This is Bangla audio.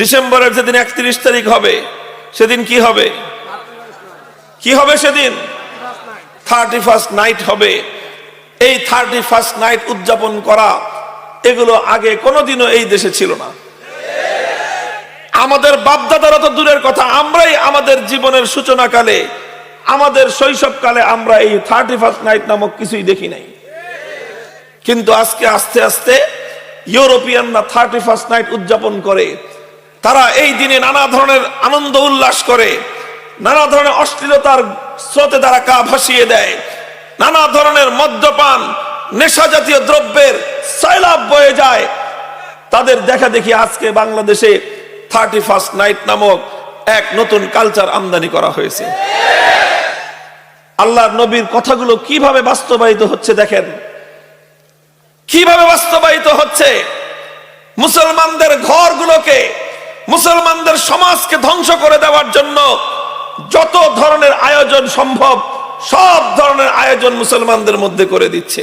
ডিসেম্বরের যেদিন একত্রিশ তারিখ হবে, সেদিন কি হবে? কি হবে সেদিন? থার্টি ফার্স্ট নাইট হবে। এই থার্টি ফার্স্ট নাইট উদযাপন করা, এগুলো আগে কোনোদিনও এই দেশে ছিল না। আমাদের বাপদাদারা তো দূরের কথা, আমরাই আমাদের জীবনের সূচনাকালে, আমাদের শৈশবকালে আমরা এই থার্টি ফার্স্ট নাইট নামক কিছুই দেখি নাই। কিন্তু আজকে আস্তে আস্তে ইউরোপিয়ানরা থার্টি ফার্স্ট নাইট উদযাপন করে তারা এই দিনে নানা ধরনের আনন্দ উল্লাস করে, নানা ধরনের অশ্লীলতার স্রোতে তারা কা ভাসিয়ে দেয়, নানা ধরনের মদ্যপান নেশা জাতীয় দ্রব্যের সয়লাভ বয়ে যায়। তাদের দেখা দেখি আজকে বাংলাদেশে থার্টি ফার্স্ট নাইট নামক এক নতুন কালচার আমদানি করা হয়েছে। আল্লাহর নবীর কথাগুলো কীভাবে বাস্তবায়িত হচ্ছে দেখেন? কীভাবে বাস্তবায়িত হচ্ছে? মুসলমানদের ঘরগুলোকে মুসলমানদের সমাজকে ধ্বংস করে দেওয়ার জন্য যত ধরনের আয়োজন সম্ভব, সব ধরনের আয়োজন মুসলমানদের মধ্যে করে দিচ্ছে।